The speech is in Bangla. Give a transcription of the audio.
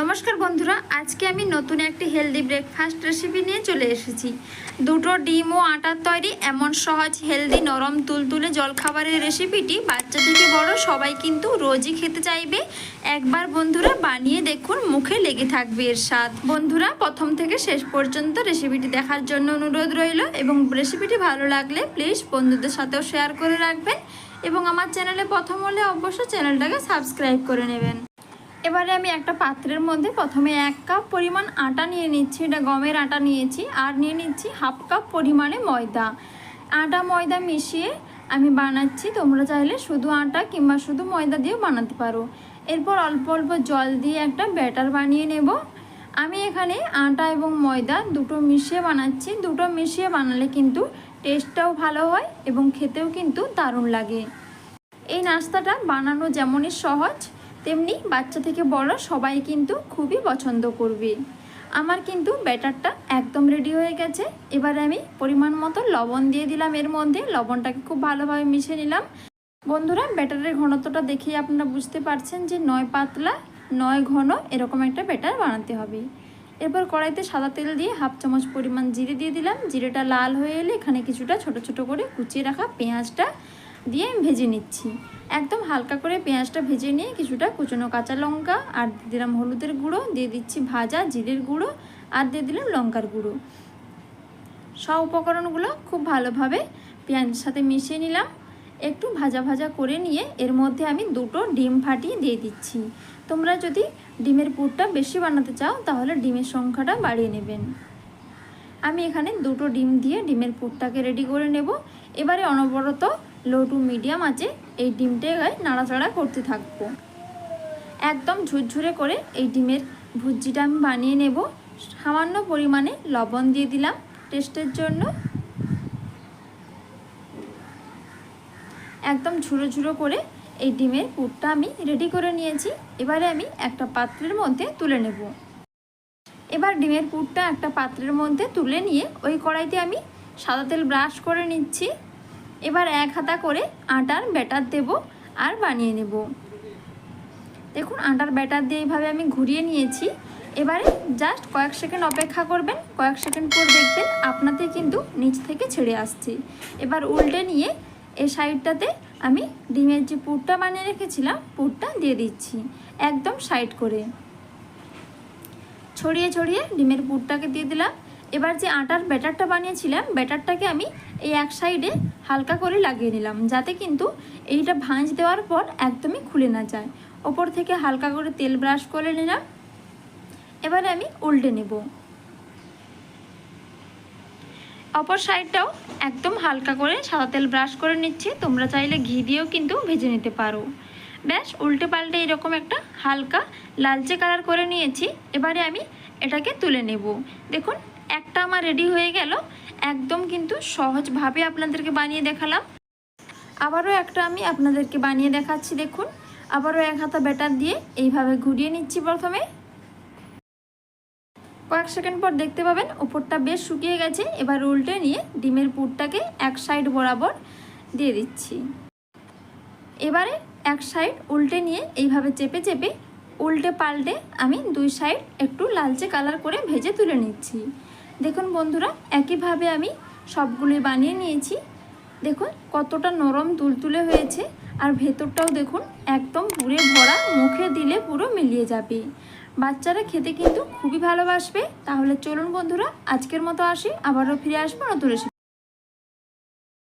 নমস্কার বন্ধুরা, আজকে আমি নতুন একটি হেলদি ব্রেকফাস্ট রেসিপি নিয়ে চলে এসেছি। দুটো ডিম ও আটার তৈরি এমন সহজ হেলদি নরম তুলতুলে জলখাবারের রেসিপিটি বাচ্চা থেকে বড় সবাই কিন্তু রোজই খেতে চাইবে। একবার বন্ধুরা বানিয়ে দেখুন, মুখে লেগে থাকবে এর স্বাদ। বন্ধুরা, প্রথম থেকে শেষ পর্যন্ত রেসিপিটি দেখার জন্য অনুরোধ রইল এবং রেসিপিটি ভালো লাগলে প্লিজ বন্ধুদের সাথেও শেয়ার করে রাখবেন এবং আমার চ্যানেলে প্রথম হলে অবশ্যই চ্যানেলটাকে সাবস্ক্রাইব করে নেবেন। এবারে আমি একটা পাত্রের মধ্যে প্রথমে এক কাপ পরিমাণ আটা নিয়ে নিচ্ছি, এটা গমের আটা নিয়েছি, আর নিয়ে নিচ্ছি হাফ কাপ পরিমাণে ময়দা। আটা, ময়দা মিশিয়ে আমি বানাচ্ছি, তোমরা চাইলে শুধু আটা কিংবা শুধু ময়দা দিয়েও বানাতে পারো। এরপর অল্প অল্প জল দিয়ে একটা ব্যাটার বানিয়ে নেব। আমি এখানে আটা এবং ময়দা দুটো মিশিয়ে বানাচ্ছি। দুটো মিশিয়ে বানালে কিন্তু টেস্টটাও ভালো হয় এবং খেতেও কিন্তু দারুণ লাগে। এই নাস্তাটা বানানো যেমনই সহজ তেমনি বাচ্চা থেকে বড় সবাই কিন্তু খুবই পছন্দ করবে। আমার কিন্তু ব্যাটারটা একদম রেডি হয়ে গেছে। এবারে আমি পরিমাণ মতো লবণ দিয়ে দিলাম। এর মধ্যে লবণটাকে খুব ভালোভাবে মিশে নিলাম। বন্ধুরা, ব্যাটারের ঘনত্বটা দেখেই আপনারা বুঝতে পারছেন যে নয় পাতলা, নয় ঘন এরকম একটা ব্যাটার বানাতে হবে। এরপর কড়াইতে সাদা তেল দিয়ে হাফ চামচ পরিমাণ জিরে দিয়ে দিলাম। জিরেটা লাল হয়ে এলে এখানে কিছুটা ছোট ছোট করে কুচিয়ে রাখা পেঁয়াজটা দিয়ে ভেজে নিচ্ছি। একদম হালকা করে পেঁয়াজটা ভেজে নিয়ে কিছুটা কুচনো কাঁচা লঙ্কা আর দিলাম হলুদের গুঁড়ো, দিয়ে দিচ্ছি ভাজা জিরের গুঁড়ো আর দিয়ে দিলাম লঙ্কার গুঁড়ো। সব উপকরণগুলো খুব ভালোভাবে পেঁয়াজের সাথে মিশিয়ে নিলাম। একটু ভাজা ভাজা করে নিয়ে এর মধ্যে আমি দুটো ডিম ফাটিয়ে দিয়ে দিচ্ছি। তোমরা যদি ডিমের পুরটা বেশি বানাতে চাও, তাহলে ডিমের সংখ্যাটা বাড়িয়ে নেবেন। আমি এখানে দুটো ডিম দিয়ে ডিমের পুরটাকে রেডি করে নেব। এবারে অনবরত লো টু মিডিয়াম আছে, এই ডিমটাকে নাড়াচাড়া করতে থাকব। একদম ঝুরঝুরে করে এই ডিমের ভুজিটা আমি বানিয়ে নেব। সামান্য পরিমাণে লবণ দিয়ে দিলাম টেস্টের জন্য। একদম ঝুরো ঝুরো করে এই ডিমের পুরটা আমি রেডি করে নিয়েছি। এবারে আমি একটা পাত্রের মধ্যে তুলে নেব। এবার ডিমের পুরটা একটা পাত্রের মধ্যে তুলে নিয়ে ওই কড়াইতে আমি সাদা তেল ব্রাশ করে নিচ্ছি। এবার এক হাতা করে আটার ব্যাটার দেব আর বানিয়ে নেব। দেখুন, আটার ব্যাটার দিয়ে এইভাবে আমি ঘুরিয়ে নিয়েছি। এবারে জাস্ট কয়েক সেকেন্ড অপেক্ষা করবেন, কয়েক সেকেন্ড পর দেখবেন আপনাদের কিন্তু নিচ থেকে ছেড়ে আসছে। এবার উল্টে নিয়ে এই সাইডটাতে আমি ডিমের যে পুরটা বানিয়ে রেখেছিলাম, পুরটা দিয়ে দিচ্ছি একদম সাইড করে। ছড়িয়ে ছড়িয়ে ডিমের পুরটাকে দিয়ে দিলাম। এবার যে আটার ব্যাটারটা বানিয়েছিলাম, ব্যাটারটাকে আমি এই এক সাইডে হালকা করে লাগিয়ে নিলাম, যাতে কিন্তু এইটা ভাঁজ দেওয়ার পর একদমই খুলে না যায়। ওপর থেকে হালকা করে তেল ব্রাশ করে নিলাম। এবারে আমি উল্টে নেব। অপর সাইডটাও একদম হালকা করে সাদা তেল ব্রাশ করে নিচ্ছি, তোমরা চাইলে ঘি দিয়েও কিন্তু ভেজে নিতে পারো। ব্যাস, উল্টে পাল্টে এরকম একটা হালকা লালচে কালার করে নিয়েছি। এবারে আমি এটাকে তুলে নেব। দেখুন একটা আমার রেডি হয়ে গেল। একদম কিন্তু সহজভাবে আপনাদেরকে বানিয়ে দেখালাম। আবারও একটা আমি আপনাদেরকে বানিয়ে দেখাচ্ছি, দেখুন। আবারও এক হাতা ব্যাটার দিয়ে এইভাবে ঘুরিয়ে নিচ্ছি প্রথমে। কয়েক সেকেন্ড পর দেখতে পাবেন, উপরটা বেশ শুকিয়ে গেছে। এবার উল্টে নিয়ে ডিমের পুরটাকে এক সাইড বরাবর দিয়ে দিচ্ছি। এবারে এক সাইড উল্টে নিয়ে এইভাবে চেপে চেপে উল্টে পাল্টে আমি দুই সাইড একটু লালচে কালার করে ভেজে তুলে নিচ্ছি। দেখুন বন্ধুরা, একইভাবে আমি সবগুলি বানিয়ে নিয়েছি। দেখুন কতটা নরম তুলতুলে হয়েছে, আর ভেতরটাও দেখুন একদম পুরে ভরা, মুখে দিলে পুরো মিলিয়ে যাবে। বাচ্চারা খেতে কিন্তু খুবই ভালোবাসবে। তাহলে চলুন বন্ধুরা, আজকের মতো আসি, আবারও ফিরে আসব নতুন রেসিপি